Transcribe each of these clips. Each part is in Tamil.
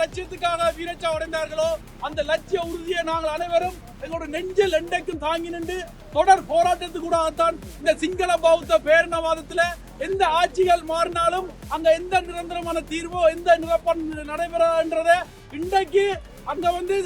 லட்சியத்துக்காக வீரச்சா அடைந்தார்களோ அந்த லட்சிய உறுதியை நாங்கள் அனைவரும் எங்களோட நெஞ்சில் என்றைக்கும் தாங்கி நின்று தொடர் போராட்டத்துக்கூடாகத்தான் இந்த சிங்கள பௌத்த பேரினவாதத்துல எந்த ஆட்சிகள் மாறினாலும் அங்க எந்த நிரந்தரமான தீர்வோ எந்த நிரப்பம் நடைபெறன்றத இன்றைக்கு அங்க வந்து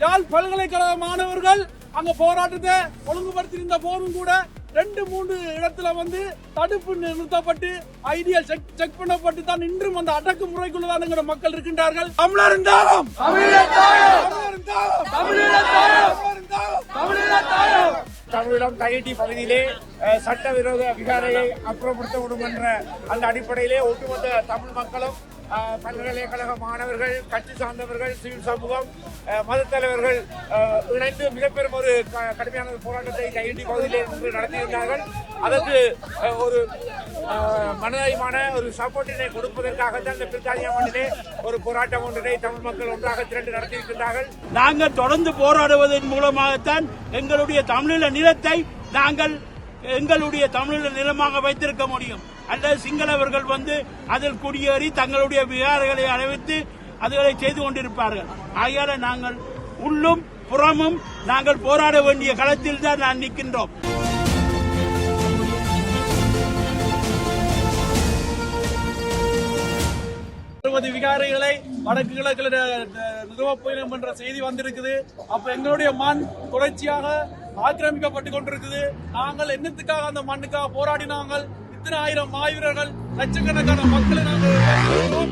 யாழ் பல்கலைக்கழக மாணவர்கள் அங்க போராட்டத்தை ஒழுங்குபடுத்தியிருந்த போதும் கூட ரெண்டு மூன்று இடத்துல வந்து தடுப்பு நிறுத்தப்பட்டு ஐடியல் செக் செக் பண்ணப்பட்டு தான் இன்றும் அந்த அடக்குமுறைக்குள்ளதான் எங்களோட மக்கள் இருக்கின்றார்கள். தமிழர் தாகம் தமிழர் தாகம் தமிழர் தாகம் தமிழீழம் கையட்டி பகுதியிலே சட்டவிரோத விகாரையை அப்புறப்படுத்த வேண்டும் என்ற அந்த அடிப்படையிலே ஒட்டுமொத்த தமிழ் மக்களும் பல்கலைக்கழக மாணவர்கள் கட்சி சார்ந்தவர்கள் சிவில் சமூகம் மதத்தலைவர்கள் இணைந்து மிகப்பெரும் ஒரு க- கடுமையான ஒரு போராட்டத்தை கையட்டி பகுதியில் இருந்து நடத்தியிருந்தார்கள். அதற்கு ஒரு அஹ், மனதைமான ஒரு சப்போர்ட்டினை கொடுப்பதற்காகத்தான் இந்த பிரித்தானியா மண்ணிலே ஒரு போராட்டம் ஒன்றினை தமிழ் மக்கள் ஒன்றாக திரண்டு நடத்தியிருக்கிறார்கள் நாங்கள் தொடர்ந்து போராடுவதன் மூலமாகத்தான் எங்களுடைய தமிழீழ நிலத்தை நாங்கள் எங்களுடைய தமிழீழ நிலமாக வைத்திருக்க முடியும். அல்லது சிங்களவர்கள் வந்து அதில் குடியேறி தங்களுடைய விகாரங்களை அறிவித்து அதுகளை செய்து கொண்டிருப்பார்கள். ஆகையால நாங்கள் உள்ளும் புறமும் நாங்கள் போராட வேண்டிய களத்தில் தான் நான் நிற்கின்றோம். அறுபது விகாரைகளை வடக்கு கிழக்கில் நிறுவப் போயிடும் என்ற செய்தி வந்திருக்குது. அப்ப எங்களுடைய மண் தொடர்ச்சியாக ஆக்கிரமிக்கப்பட்டு கொண்டிருக்குது. நாங்கள் என்னத்துக்காக அந்த மண்ணுக்காக போராடினாங்கள்? எத்தனை ஆயிரம் மாவீரர்கள் லட்சக்கணக்கான மக்களை நாங்கள்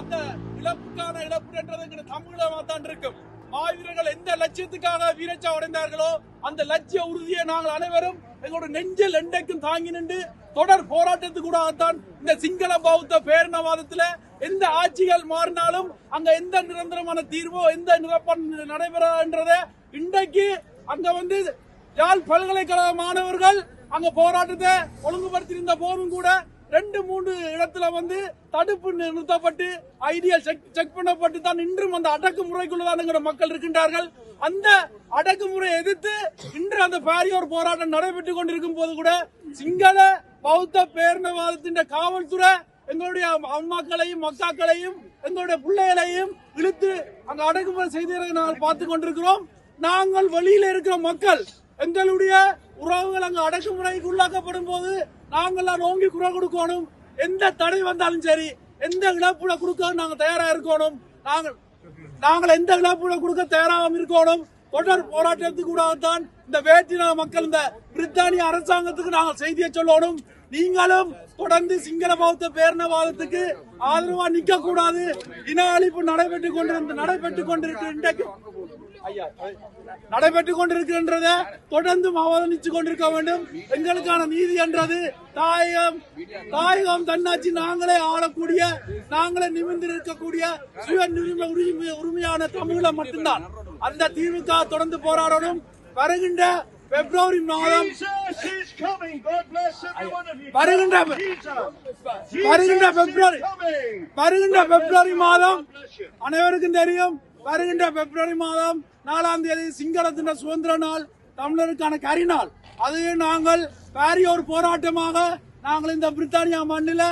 அந்த இழப்புக்கான இழப்பு என்றது தமிழகமாக தான் இருக்கும். மாவீரர்கள் எந்த லட்சியத்துக்காக வீரச்சா அடைந்தார்களோ அந்த லட்சிய உறுதியை நாங்கள் அனைவரும் எங்களோட நெஞ்சில் என்றைக்கும் தாங்கி நின்று தொடர் போராட்டத்துக்கூடாகத்தான் இந்த சிங்கள பௌத்த பேரினவாதத்துல எந்த ஆட்சிகள் மாறினாலும் அங்க எந்த நிரந்தரமான தீர்வோ எந்த நிரப்பன் நடைபெறன்றத இன்றைக்கு அங்க வந்து யாழ் பல்கலைக்கழக மாணவர்கள் அங்க போராட்டத்தை ஒழுங்குபடுத்தியிருந்த போதும் கூட ரெண்டு மூன்று இடத்துல வந்து தடுப்பு நிறுத்தப்பட்டு ஐடியா செக் செக் பண்ணப்பட்டு தான் இன்றும் அந்த அடக்குமுறைக்குள்ளதான் மக்கள் இருக்கின்றார்கள். அந்த அடக்குமுறையை எதிர்த்து இன்று அந்த பாரியோர் போராட்டம் நடைபெற்றுக் கொண்டிருக்கும் போது கூட சிங்கள பௌத்த பேரினவாதத்தின் காவல்துறை எங்களுடைய அம்மாக்களையும் மக்காக்களையும் எங்களுடைய பிள்ளைகளையும் இழுத்து அங்க அடக்குமுறை செய்திகளை நாங்கள் பார்த்து கொண்டிருக்கிறோம். நாங்கள் வெளியில இருக்கிற மக்கள் எங்களுடைய உறவுகள் அங்கு அடக்குமுறைக்கு உள்ளாக்கப்படும் போது நாங்கள் நோங்கி குரல் கொடுக்கணும். எந்த தடை வந்தாலும் சரி எந்த இழப்புல கொடுக்க நாங்க தயாரா இருக்கணும். நாங்கள் நாங்கள் எந்த இழப்புல கொடுக்க தயாராக இருக்கணும். தொடர் போராட்டத்துக்கு கூட இந்த வேற்றின மக்கள் இந்த பிரித்தானிய அரசாங்கத்துக்கு நாங்கள் செய்தியை சொல்லணும். நீங்களும் தொடர்ந்து சிங்கள பௌத்த பேரினவாதத்துக்கு ஆதரவா நிக்க கூடாது இன அழிப்பு நடைபெற்றுக் கொண்டிருந்த நடைபெற்றுக் கொண்டிருக்கிற இன்றைக்கு நடைபெற்றுக் கொண்டிருக்கின்றத தொடர்ந்து அவதானித்துக் கொண்டிருக்க வேண்டும். எங்களுக்கான நீதி என்றது தாயகம். தாயகம் தன்னாட்சி நாங்களே ஆளக்கூடிய நாங்களே நிமிர்ந்து இருக்கக்கூடிய சுய உரிமை உரிமை உரிமையான தமிழம் மட்டும்தான். அந்த தீர்வுக்காக தொடர்ந்து போராடணும். வருகின்ற பிப்ரவரி மாதம். வருகின்ற. வருகின்ற பிப்ரவரி. வருகின்ற பிப்ரவரி மாதம் அனைவருக்கும் தெரியும். வருகின்ற பிப்ரவரி மாதம் நாலாம் தேதி சிங்களத்தின் சுதந்திர நாள் தமிழருக்கான கரிநாள் அதையும் நாங்கள் பாரியோர் போராட்டமாக நாங்கள் இந்த பிரித்தானியா மண்ணில்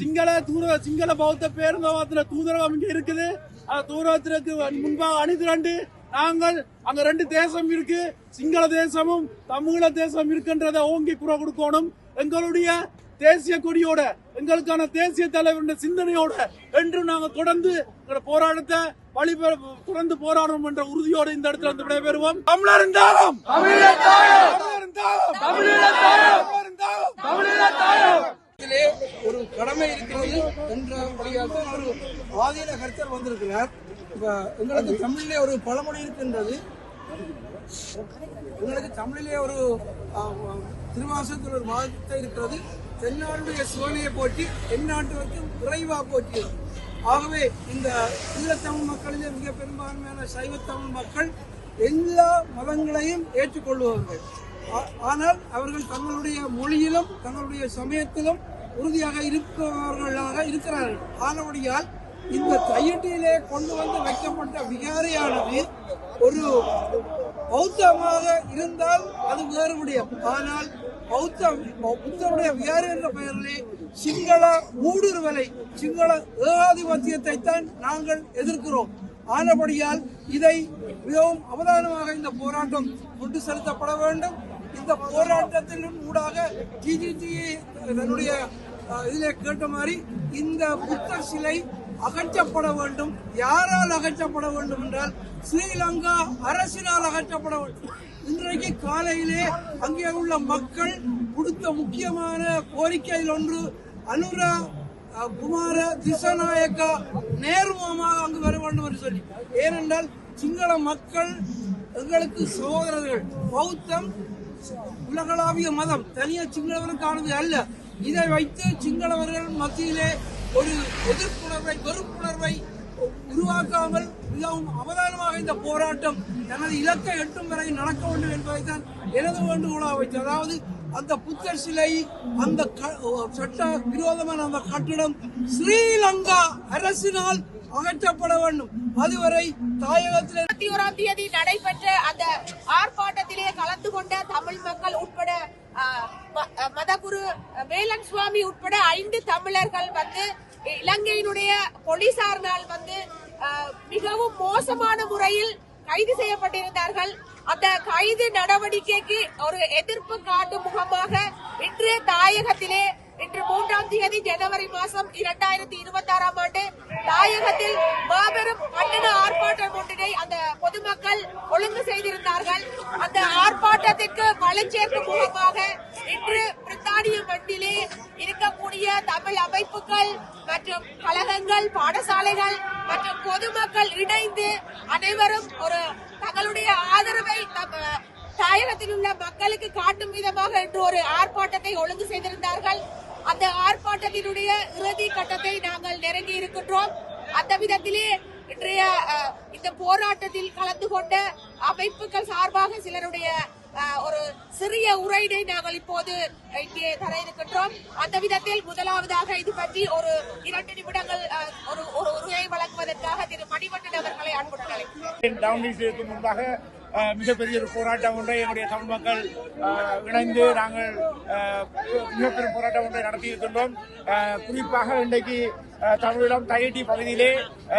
சிங்கள தூர சிங்கள பௌத்த பேருந்தவாதத்துல தூதரகம் இங்கே இருக்குது. அந்த தூரத்திற்கு முன்பாக அணிதிரண்டு நாங்கள் அங்க ரெண்டு தேசம் இருக்கு. சிங்கள தேசமும் தமிழ தேசம் இருக்கின்றதை ஓங்கி குரல் கொடுக்கணும். எங்களுடைய தேசிய கொடியோட எங்களுக்கான தேசிய தலைவருடைய சிந்தனையோட என்று நாங்கள் தொடர்ந்து எங்களோட போராட்டத்தை வழி தொடர்ந்து போராடணும் என்ற உறுதியோடு இந்த இடத்துல வந்து விடைபெறுவோம். தமிழரின் தாகம் இதிலே ஒரு கடமை இருக்கிறது என்றபடியாக தான் ஒரு ஆதீன கருத்தர் வந்திருக்கிறார். இப்ப எங்களுக்கு தமிழிலே ஒரு பழமொழி இருக்கின்றது. எங்களுக்கு தமிழிலே ஒரு திருவாசகத்தில் ஒரு வார்த்தை இருக்கிறது. தென்னாடுடைய சிவனையை போற்றி எந்நாட்டுவருக்கும் விரைவா போற்றியது. ஆகவே இந்த ஈழத்தமிழ் மக்களிலே மிக பெரும்பான்மையான சைவத்தமிழ் மக்கள் எல்லா மதங்களையும் ஏற்றுக்கொள்வார்கள். ஆனால் அவர்கள் தங்களுடைய மொழியிலும் தங்களுடைய சமயத்திலும் உறுதியாக இருப்பவர்களாக இருக்கிறார்கள். ஆனபடியால் இந்த தையட்டியிலே கொண்டு வந்து வைக்கப்பட்ட விகாரியானது ஒரு பௌத்தமாக இருந்தால் அது வேறு முடியும் ஆனால் பௌத்தம் புத்தருடைய விகாரி என்ற பெயரிலே சிங்கள ஊடுருவலை சிங்கள ஏகாதிபத்தியத்தை தான் நாங்கள் எதிர்க்கிறோம். ஆனபடியால் இதை மிகவும் அவதானமாக இந்த போராட்டம் கொண்டு செலுத்தப்பட வேண்டும். இந்த போராட்டத்தின் ஊடாக டிஜிடி தன்னுடைய இதில் இதிலே கேட்ட மாதிரி இந்த புத்தர் சிலை அகற்றப்பட வேண்டும். யாரால் அகற்றப்பட வேண்டும் என்றால் ஸ்ரீலங்கா அரசினால் அகற்றப்பட வேண்டும். இன்றைக்கு காலையிலே அங்கே உள்ள மக்கள் கொடுத்த முக்கியமான கோரிக்கையில் ஒன்று அனுரா குமார திசநாயக்கா நேர்முகமாக அங்கு வர வேண்டும் என்று சொல்லி. ஏனென்றால் சிங்கள மக்கள் எங்களுக்கு சகோதரர்கள். பௌத்தம் உலகளாவிய மதம். தனியாக சிங்களவனுக்கானது அல்ல. இதை வைத்து சிங்களவர்கள் மத்தியிலே ஒரு எதிர்ப்புணர்வை வெறுப்புணர்வை உருவாக்காமல் மிகவும் அவதானமாக இந்த போராட்டம் தனது இலக்கை எட்டும் வரை நடக்க வேண்டும் என்பதைத்தான் எனது வேண்டுகோளாக வைத்து அதாவது அந்த புத்தர் சிலை அந்த க- சட்ட விரோதமான அந்த கட்டிடம் ஸ்ரீலங்கா அரசினால் அகற்றப்பட வேண்டும். அதுவரை தாயகத்தில் இருபத்தி ஓராம் தேதி நடைபெற்ற அந்த ஆர்ப்பாட்டத்திலே கலந்து கொண்ட தமிழ் மக்கள் உட்பட ம- மதகுரு வேலன் சுவாமி உட்பட ஐந்து தமிழர்கள் வந்து இலங்கையினுடைய போலீசாரினால் வந்து மிகவும் மோசமான முறையில் கைது செய்யப்பட்டிருந்தார்கள். அந்த கைது நடவடிக்கைக்கு ஒரு எதிர்ப்பு காட்டும் முகமாக இன்று தாயகத்திலே இன்று மூன்றாம் தேதி ஜனவரி மாதம் இரண்டாயிரத்தி இருபத்தி ஆறாம் ஆண்டு தாயகத்தில் மாபெரும் கண்டன ஆர்ப்பாட்டம் ஒன்றினை அந்த பொதுமக்கள் ஒழுங்கு செய்திருந்தார்கள். அந்த ஆர்ப்பாட்டத்திற்கு வலுச்சேர்க்கும் முகமாக இன்று பிரித்தானிய மண்ணிலே இருக்கக்கூடிய தமிழ் அமைப்புகள் மற்றும் கழகங்கள் பாடசாலைகள் மற்றும் பொதுமக்கள் இணைந்து அனைவரும் ஒரு தங்களுடைய ஆதரவை தம் தாயகத்தில் உள்ள மக்களுக்கு காட்டும் விதமாக இன்று ஒரு ஆர்ப்பாட்டத்தை ஒழுங்கு செய்திருந்தார்கள். அந்த ஆர்ப்பாட்டத்தினுடைய இறுதி கட்டத்தை நாங்கள் நெருங்கி இருக்கின்றோம் அந்த விதத்திலே இன்றைய இந்த போராட்டத்தில் கலந்து கொண்ட அமைப்புகள் சார்பாக சிலருடைய அஹ், ஒரு சிறிய உரையினை நாங்கள் இப்போது இங்கே தர இருக்கின்றோம். அந்த விதத்தில் முதலாவதாக இது பற்றி ஒரு இரண்டு நிமிடங்கள் அஹ், ஒரு ஒரு உரையை வழங்குவதற்காக திரு மணிவண்ணன் அவர்களை அன்புடன் அழைக்கிறேன் முன்பாக மிகப்பெரிய ஒரு போராட்டம் ஒன்றை எங்களுடைய தமிழ் மக்கள் இணைந்து நாங்கள் மிகப்பெரும் போராட்டம் ஒன்றை நடத்தியிருக்கின்றோம். குறிப்பாக இன்றைக்கு தமிழிடம் தையட்டி பகுதியிலே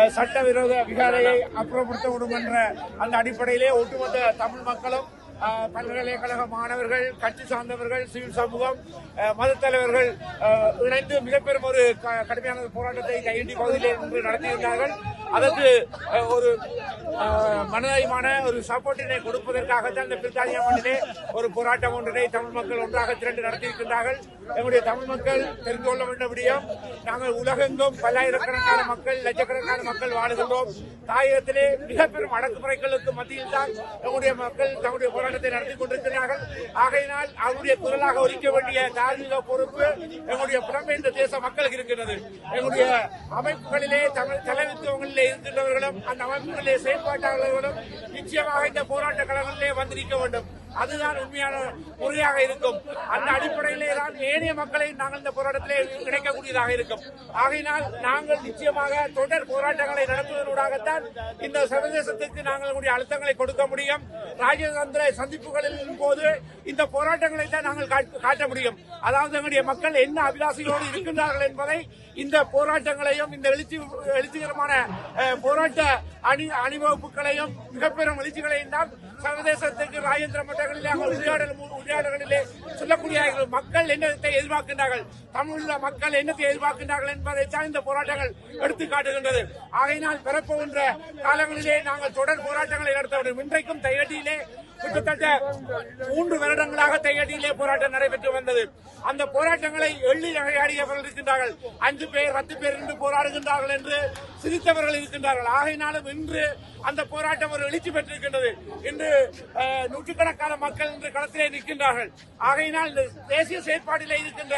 சட்டவிரோத விகாரையை அப்புறப்படுத்த வேண்டும் என்ற அந்த அடிப்படையிலே ஒட்டுமொத்த தமிழ் மக்களும் பல்கலைக்கழக மாணவர்கள் கட்சி சார்ந்தவர்கள் சிவில் சமூகம் மத மதத் தலைவர்கள் இணைந்து மிகப்பெரும் ஒரு க- கடுமையான போராட்டத்தை கையெட்டி பகுதியில் இன்று நடத்தியிருந்தார்கள். அதற்கு ஒரு அஹ், மனதைமான ஒரு சப்போர்ட்டினை கொடுப்பதற்காகத்தான் இந்த பிரித்தானியா மண்ணிலே ஒரு போராட்டம் ஒன்றினை தமிழ் மக்கள் ஒன்றாக திரண்டு நடத்தியிருக்கின்றார்கள். எங்களுடைய தமிழ் மக்கள் தெரிந்து கொள்ள வேண்டியபடியும் நாங்கள் உலகெங்கும் பல்லாயிரக்கணக்கான மக்கள் லட்சக்கணக்கான மக்கள் வாழுகின்றோம். தாயகத்திலே மிக பெரும் அடக்குமுறைகளுக்கு மத்தியில் தான் எங்களுடைய மக்கள் தங்களுடைய போராட்டத்தை நடத்தி கொண்டிருக்கிறார்கள். ஆகையினால் அவருடைய குரலாக ஒலிக்க வேண்டிய தார்மீக பொறுப்பு எங்களுடைய புலம்பெயர்ந்த தேச மக்களுக்கு இருக்கின்றது. எங்களுடைய அமைப்புகளிலே தமிழ் தலைமைத்துவங்களிலே இருக்கின்றவர்களும் அந்த அமைப்புகளிலே செயல்பாட்டாளர்களும் நிச்சயமாக இந்த போராட்ட களங்களிலே வந்திருக்க வேண்டும். அதுதான் உண்மையான உறுதியாக இருக்கும். அந்த அடிப்படையிலே தான் ஏனைய மக்களை நாங்கள் இந்த போராட்டத்திலே இணைக்கக்கூடியதாக இருக்கும். ஆகையினால் நாங்கள் நிச்சயமாக தொடர் போராட்டங்களை நடத்துவதனூடாகத்தான் இந்த சர்வதேசத்திற்கு நாங்கள் எங்களுடைய அழுத்தங்களை கொடுக்க முடியும். ராஜதந்திர சந்திப்புகளின் போது இந்த போராட்டங்களை தான் நாங்கள் காட்ட முடியும். அதாவது எங்களுடைய மக்கள் என்ன அபிலாசையோடு இருக்கின்றார்கள் என்பதை இந்த போராட்டங்களையும் இந்த எழுச்சி எழுச்சிகரமான போராட்ட அணி அணிவகுப்புகளையும் மிகப்பெரும் எழுச்சிகளையும் தான் சர்வதேசத்துக்கு ராஜேந்திர மட்டங்களிலே அங்கே உரையாடல் உரையாடல்களிலே சொல்லக்கூடிய மக்கள் என்னத்தை எதிர்பார்க்கின்றார்கள்? தமிழுள்ள மக்கள் என்னத்தை எதிர்பார்க்கின்றார்கள் என்பதை தான் இந்த போராட்டங்கள் எடுத்து காட்டுகின்றது. ஆகையினால் பிறப்புகின்ற காலங்களிலே நாங்கள் தொடர் போராட்டங்களை நடத்த வேண்டும். இன்றைக்கும் தையட்டியிலே கிட்டத்தட்ட மூன்று வருடங்களாக தையடியிலே போராட்டம் நடைபெற்று வந்தது. அந்த போராட்டங்களை எள்ளி நகையாடியவர்கள் இருக்கின்றார்கள். அஞ்சு பேர் பத்து பேர் என்று போராடுகின்றார்கள் என்று சிரித்தவர்கள் இருக்கின்றார்கள். ஆகையினாலும் இன்று அந்த போராட்டம் ஒரு எழுச்சி பெற்றிருக்கின்றது. இன்று நூற்றுக்கணக்கான மக்கள் இன்று களத்திலே நிற்கின்றார்கள். ஆகையினால் இந்த தேசிய செயற்பாட்டிலே இருக்கின்ற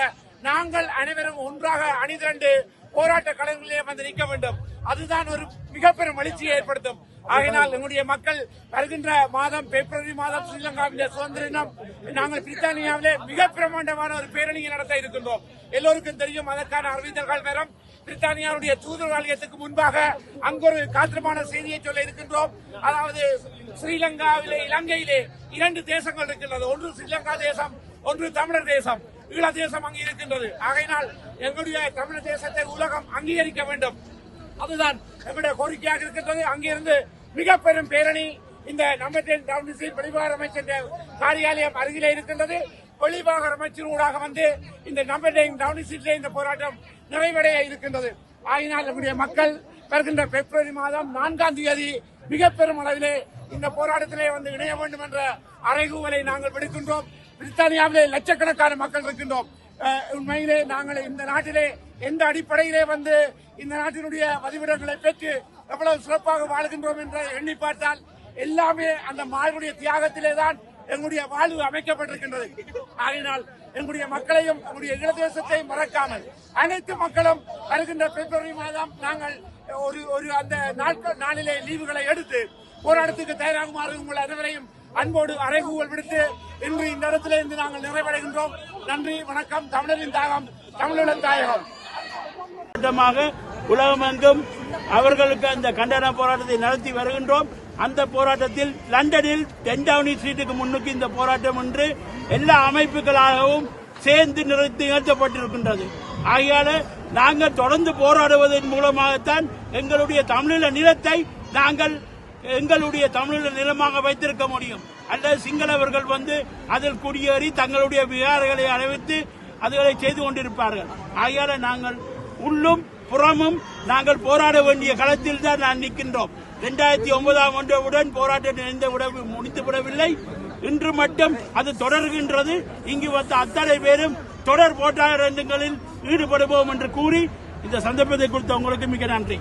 நாங்கள் அனைவரும் ஒன்றாக அணிதிரண்டு போராட்ட களங்களிலே வந்து நிற்க வேண்டும். அதுதான் ஒரு மிகப்பெரும் வளர்ச்சியை ஏற்படுத்தும். ஆகினால் எங்களுடைய மக்கள் வருகின்ற மாதம் பிப்ரவரி மாதம் ஸ்ரீலங்காவிலே சுதந்திர தினம் நாங்கள் பிரித்தானியாவிலே மிக பிரமாண்டமான ஒரு பேரணியை நடத்த இருக்கின்றோம். எல்லோருக்கும் தெரியும் அதற்கான அறிவித்தல்கள் நேரம் பிரித்தானியாவுடைய தூதராலயத்துக்கு முன்பாக அங்கொரு காத்திரமான செய்தியை சொல்ல இருக்கின்றோம். அதாவது ஸ்ரீலங்காவிலே இலங்கையிலே இரண்டு தேசங்கள் இருக்கின்றது. ஒன்று ஸ்ரீலங்கா தேசம் ஒன்று தமிழர் தேசம். ஈழ தேசம் இருக்கின்றது ஆகையினால் எங்களுடைய தமிழ் தேசத்தை உலகம் அங்கீகரிக்க வேண்டும். அதுதான் எங்களுடைய கோரிக்கையாக இருக்கின்றது. அங்கிருந்து மிக பெரும் பேரணி இந்த நம்பத்தின் டவுன்சில் வெளிவார அமைச்சர் காரியாலயம் அருகிலே இருக்கின்றது. வெளிவாக அமைச்சர் ஊடாக வந்து இந்த நம்பர் டவுன்சிலே இந்த போராட்டம் நிறைவடைய இருக்கின்றது. ஆயினால் நம்முடைய மக்கள் வருகின்ற பிப்ரவரி மாதம் நான்காம் தேதி மிக பெரும் அளவிலே இந்த போராட்டத்திலே வந்து இணைய வேண்டும் என்ற அறைகூவலை நாங்கள் விடுக்கின்றோம். பிரித்தானியாவிலே லட்சக்கணக்கான மக்கள் இருக்கின்றோம். உண்மையிலே நாங்கள் இந்த நாட்டிலே எந்த அடிப்படையிலே வந்து இந்த நாட்டினுடைய பதிவிடங்களை பெற்று எவ்வளவு சிறப்பாக வாழ்கின்றோம் என்று எண்ணி பார்த்தால் எல்லாமே அந்த மாறுடைய தியாகத்திலே தான் எங்களுடைய வாழ்வு அமைக்கப்பட்டிருக்கின்றது. ஆகினால் எங்களுடைய மக்களையும் எங்களுடைய இளதேசத்தை மறக்காமல் அனைத்து மக்களும் வருகின்ற பிப்ரவரி மாதம் நாங்கள் ஒரு ஒரு அந்த நாட்கள் நாளிலே லீவுகளை எடுத்து போராட்டத்துக்கு தயாராகுமாறு உங்கள் அனைவரையும் அன்போடு அறைகூவல் விடுத்து இன்று இந்த இடத்திலே இருந்து நாங்கள் நிறைவடைகின்றோம். நன்றி வணக்கம். தமிழரின் தாகம் தமிழரின் தாயகம். போராட்டமாக உலகமெங்கும் அவர்களுக்கு அந்த கண்டன போராட்டத்தை நடத்தி வருகின்றோம். அந்த போராட்டத்தில் லண்டனில் டென்டவுனி ஸ்ட்ரீட்டுக்கு முன்னுக்கு இந்த போராட்டம் என்று எல்லா அமைப்புகளாகவும் சேர்ந்து நிறுத்தி நிறுத்தப்பட்டிருக்கின்றது. ஆகையால நாங்கள் தொடர்ந்து போராடுவதன் மூலமாகத்தான் எங்களுடைய தமிழீழ நிலத்தை நாங்கள் எங்களுடைய தமிழர் நிலமாக வைத்திருக்க முடியும். அல்லது சிங்களவர்கள் வந்து அதில் குடியேறி தங்களுடைய விகாரங்களை அறிவித்து அதுகளை செய்து கொண்டிருப்பார்கள். ஆகையால நாங்கள் உள்ளும் புறமும் நாங்கள் போராட வேண்டிய களத்தில் தான் நான் நிற்கின்றோம். இரண்டாயிரத்தி ஒன்பதாம் ஆண்டுடன் போராட்டம் நிறைந்த உடம்பு முடித்து விடவில்லை. இன்று மட்டும் அது தொடர்கின்றது. இங்கு வந்த அத்தனை பேரும் தொடர் போராட்டங்களில் ஈடுபடுவோம் என்று கூறி இந்த சந்தர்ப்பத்தை கொடுத்த உங்களுக்கு மிக நன்றி.